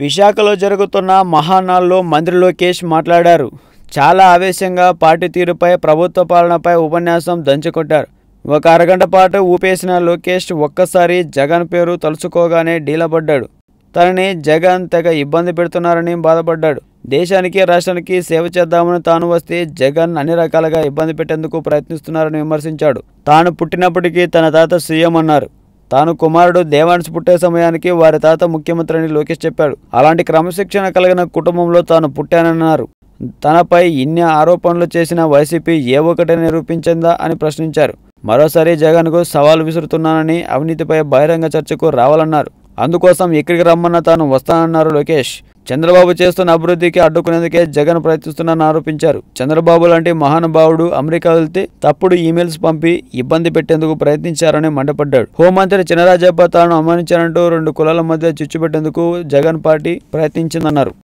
విశాఖలో జరుగుతున్న మహానాల్లో మంత్రి లోకేష్ మాట్లాడారు. చాలా ఆవేశంగా పార్టీ తీరుపై ప్రభుత్వ పాలనపై ఉపన్యాసం దంచుకుంటారు ఒక అరగంట పాటు ఊపేసిన లోకేష్ ఒక్కసారి జగన్ పేరు తలుచుకోగానే డీలబడ్డాడు. తనని జగన్ తెగ ఇబ్బంది పెడుతున్నారని బాధపడ్డాడు. దేశానికి రాష్ట్రానికి సేవ చేద్దామని తాను వస్తే జగన్ అన్ని రకాలుగా ఇబ్బంది పెట్టేందుకు ప్రయత్నిస్తున్నారని విమర్శించాడు. తాను పుట్టినప్పటికీ తన తాత సీఎం అన్నారు. తాను కుమారుడు దేవాన్స్ పుట్టే సమయానికి వారి తాత ముఖ్యమంత్రి అని లోకేష్ చెప్పాడు. అలాంటి క్రమశిక్షణ కలిగిన కుటుంబంలో తాను పుట్టానన్నారు. తనపై ఇన్ని ఆరోపణలు చేసిన వైసీపీ ఏ ఒక్కటి నిరూపించిందా అని ప్రశ్నించారు. మరోసారి జగన్కు సవాల్ విసురుతున్నానని అవినీతిపై బహిరంగ చర్చకు రావాలన్నారు. అందుకోసం ఇక్కడికి రమ్మన్న తాను వస్తానన్నారు లోకేష్. చంద్రబాబు చేస్తున్న అభివృద్ధికి అడ్డుకునేందుకే జగన్ ప్రయత్నిస్తున్నానని ఆరోపించారు. చంద్రబాబు లాంటి మహానుభావుడు అమెరికా వెళ్తే తప్పుడు ఈమెయిల్స్ పంపి ఇబ్బంది పెట్టేందుకు ప్రయత్నించారని మండపడ్డాడు. హోంమంత్రి చినరాజప్ప తాను అవమానించారంటూ రెండు కులాల మధ్య చిచ్చు పెట్టేందుకు జగన్ పార్టీ ప్రయత్నించిందన్నారు.